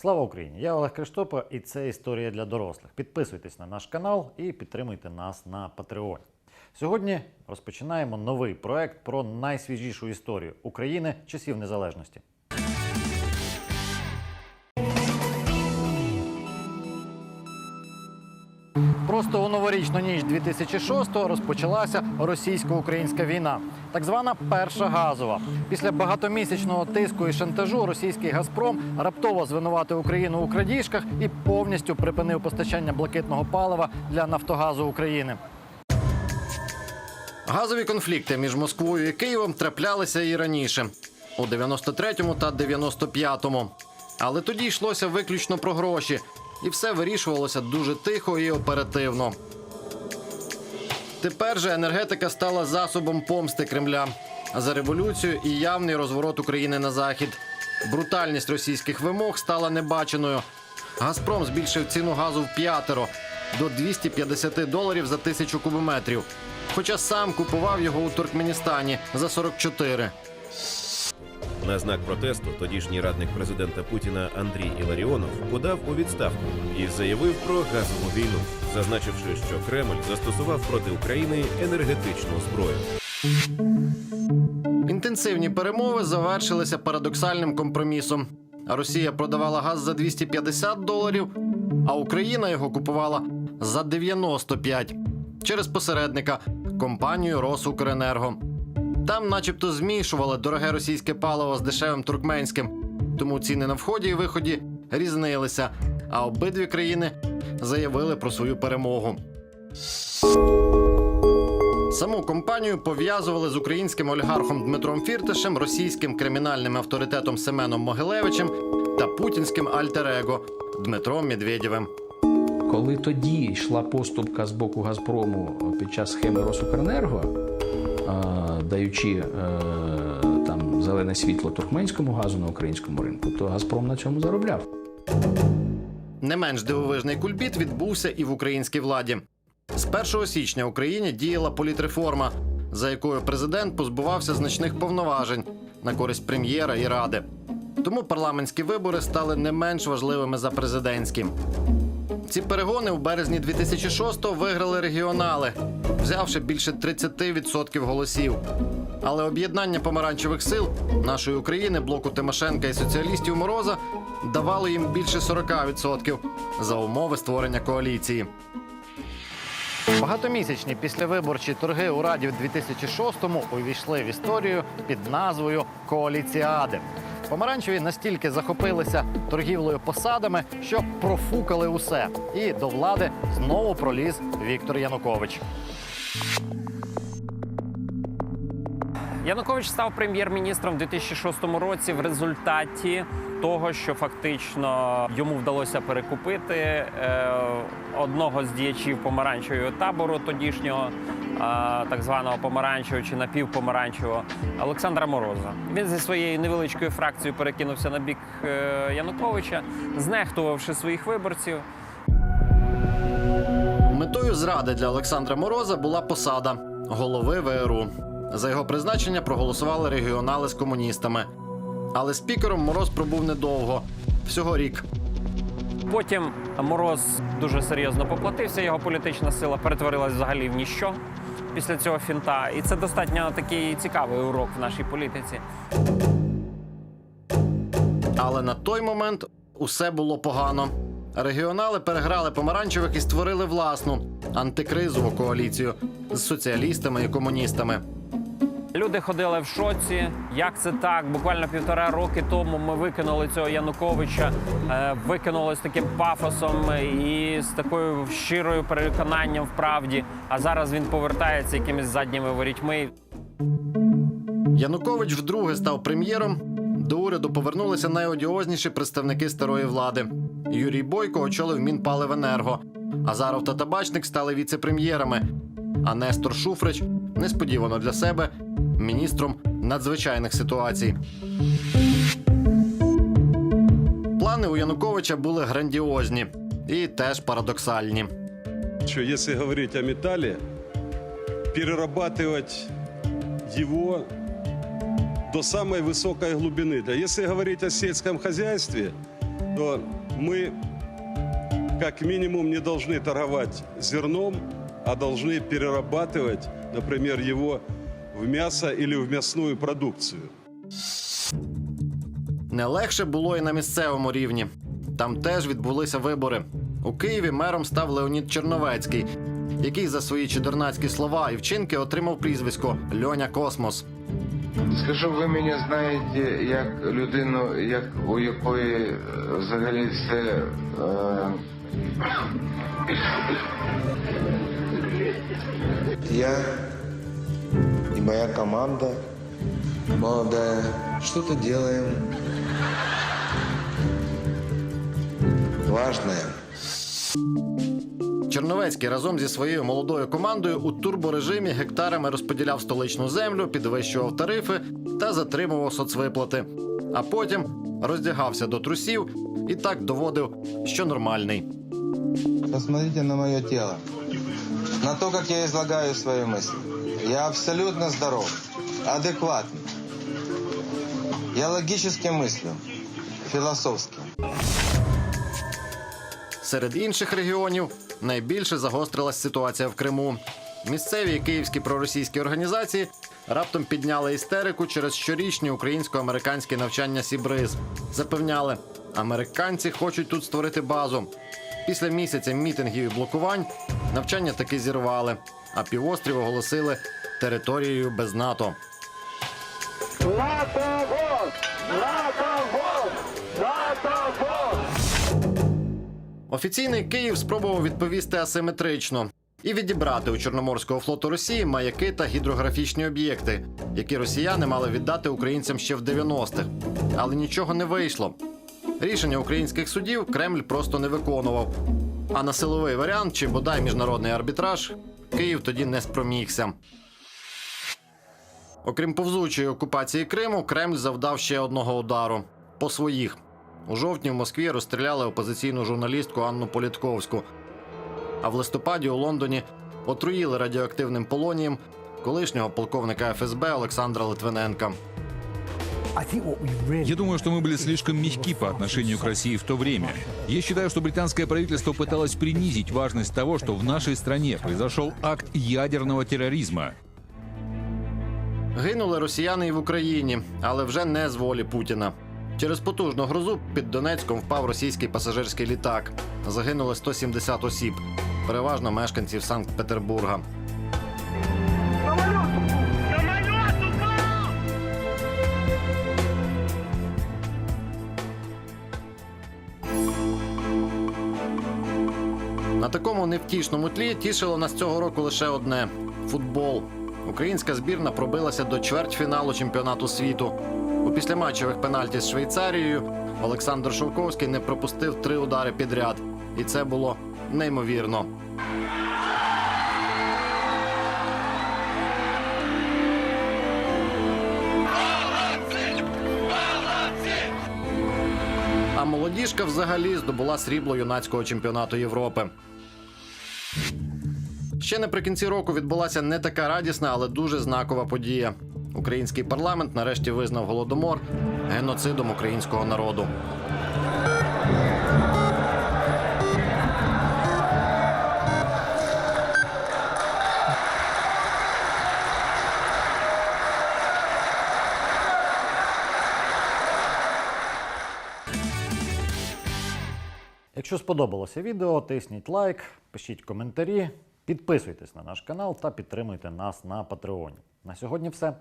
Слава Україні! Я Олег Криштопа, і це історія для дорослих. Підписуйтесь на наш канал і підтримуйте нас на Патреоні. Сьогодні розпочинаємо новий проект про найсвіжішу історію України часів незалежності. Просто у новорічну ніч 2006-го розпочалася російсько-українська війна, так звана перша газова. Після багатомісячного тиску і шантажу російський Газпром раптово звинуватив Україну у крадіжках і повністю припинив постачання блакитного палива для Нафтогазу України. Газові конфлікти між Москвою і Києвом траплялися і раніше у 93-му та 95-му. Але тоді йшлося виключно про гроші, і все вирішувалося дуже тихо і оперативно. Тепер же енергетика стала засобом помсти Кремля за революцію і явний розворот України на захід. Брутальність російських вимог стала небаченою. Газпром збільшив ціну газу в п'ятеро до 250 доларів за тисячу кубометрів. Хоча сам купував його у Туркменістані за 44. На знак протесту тодішній радник президента Путіна Андрій Іларіонов подав у відставку і заявив про газову війну, зазначивши, що Кремль застосував проти України енергетичну зброю. Інтенсивні перемови завершилися парадоксальним компромісом. Росія продавала газ за 250 доларів, а Україна його купувала за 95 через посередника компанію Росукренерго. Там, начебто, змішували дороге російське паливо з дешевим туркменським, тому ціни на вході і виході різнилися. А обидві країни заявили про свою перемогу. Саму компанію пов'язували з українським олігархом Дмитром Фірташем, російським кримінальним авторитетом Семеном Могилевичем та путінським альтер-его Дмитром Медведєвим. Коли тоді йшла поступка з боку Газпрому під час схеми Росукренерго, даючи е, там зелене світло туркменському газу на українському ринку, то Газпром на цьому заробляв. Не менш дивовижний кульбіт відбувся і в українській владі. З 1 січня Україні діяла політреформа, за якою президент позбувався значних повноважень на користь прем'єра і ради. Тому парламентські вибори стали не менш важливими за президентські. Ці перегони у березні 2006-го виграли регіонали, взявши більше 30% голосів. Але об'єднання помаранчевих сил нашої України, блоку Тимошенка і соціалістів Мороза давало їм більше 40% за умови створення коаліції. Багатомісячні післявиборчі торги у Раді в 2006-му увійшли в історію під назвою Коаліціади. Помаранчеві настільки захопилися торгівлею посадами, що профукали усе. І до влади знову проліз Віктор Янукович. Янукович став прем'єр-міністром у 2006 році в результаті того, що фактично йому вдалося перекупити е, одного з діячів помаранчевого табору тодішнього, так званого помаранчевого чи напівпомаранчевого Олександра Мороза. Він зі своєю невеличкою фракцією перекинувся на бік е, Януковича, знехтувавши своїх виборців. Метою зради для Олександра Мороза була посада голови ВРУ. За його призначення проголосували регіонали з комуністами. Але спікером Мороз пробув недовго всього рік. Потім Мороз дуже серйозно поплатився. Його політична сила перетворилась взагалі в ніщо після цього фінта. І це достатньо такий цікавий урок в нашій політиці. Але на той момент усе було погано. Регіонали переграли помаранчевих і створили власну антикризову коаліцію з соціалістами і комуністами. Люди ходили в шоці. Як це так? Буквально півтора роки тому ми викинули цього Януковича, е, викинули з таким пафосом і з такою щирою переконанням в правді. А зараз він повертається якимись задніми ворітьми. Янукович вдруге став прем'єром. До уряду повернулися найодіозніші представники старої влади. Юрій Бойко очолив Мінпаливенерго. Азаров та Табачник стали віце-прем'єрами. А Нестор Шуфрич несподівано для себе міністром надзвичайних ситуацій. Плани у Януковича були грандіозні і теж парадоксальні. Что если говорить о металле, перерабатывать его до самой высокой глубины. Да если говорить о сельском хозяйстве, то мы как минимум не должны торговать зерном, а должны перерабатывать, например, его в мясо или в мясную продукцию. Не легше було і на місцевому рівні. Там теж відбулися вибори. У Києві мером став Леонід Черновецький, який за свої чудернацькі слова і вчинки отримав прізвисько Льоня Космос. Скажу, ви мене знаєте як людину, як у якої е, взагалі все. Е... Я и моя команда молодая что-то делаем важное. Черновецький разом зі своєю молодою командою у турборежимі гектарами розподіляв столичну землю, підвищував тарифи та затримував соцвиплати. А потім роздягався до трусів і так доводив, що нормальний. Посмотрите на мое тело, на то, как я излагаю свои мысли. Я абсолютно здоров, адекватный. Я логически мыслю, философски. Серед інших регіонів найбільше загострилась ситуація в Криму. Місцеві і київські проросійські організації раптом підняли істерику через щорічні українсько-американські навчання Сібриз. Запевняли, американці хочуть тут створити базу. Після місяця мітингів і блокувань навчання таки зірвали, а півострів оголосили територією без НАТО. Офіційний Київ спробував відповісти асиметрично і відібрати у Чорноморського флоту Росії маяки та гідрографічні об'єкти, які росіяни мали віддати українцям ще в 90-х. Але нічого не вийшло. Рішення українських судів Кремль просто не виконував. А на силовий варіант чи бодай міжнародний арбітраж Київ тоді не спромігся. Окрім повзучої окупації Криму, Кремль завдав ще одного удару по своїх. У жовтні в Москві розстріляли опозиційну журналістку Анну Політковську. А в листопаді у Лондоні отруїли радіоактивним полонієм колишнього полковника ФСБ Олександра Литвиненка. Я думаю, что мы были слишком мягки по отношению к России в то время. Я считаю, что британское правительство пыталось принизить важность того, что в нашей стране произошел акт ядерного терроризма. Гинули росіяни і в Україні, але вже не з волі Путіна. Через потужну грозу під Донецьком впав російський пасажирський літак. Загинули 170 осіб, переважно мешканців Санкт-Петербурга. На такому невтішному тлі тішило нас цього року лише одне футбол. Українська збірна пробилася до чвертьфіналу чемпіонату світу. У післяматчевих пенальті з Швейцарією Олександр Шовковський не пропустив три удари підряд, і це було неймовірно. А молодіжка взагалі здобула срібло юнацького чемпіонату Європи. Ще наприкінці року відбулася не така радісна, але дуже знакова подія. Український парламент нарешті визнав голодомор геноцидом українського народу. Якщо сподобалося відео, тисніть лайк, пишіть коментарі, підписуйтесь на наш канал та підтримуйте нас на Патреоні. На сьогодні все.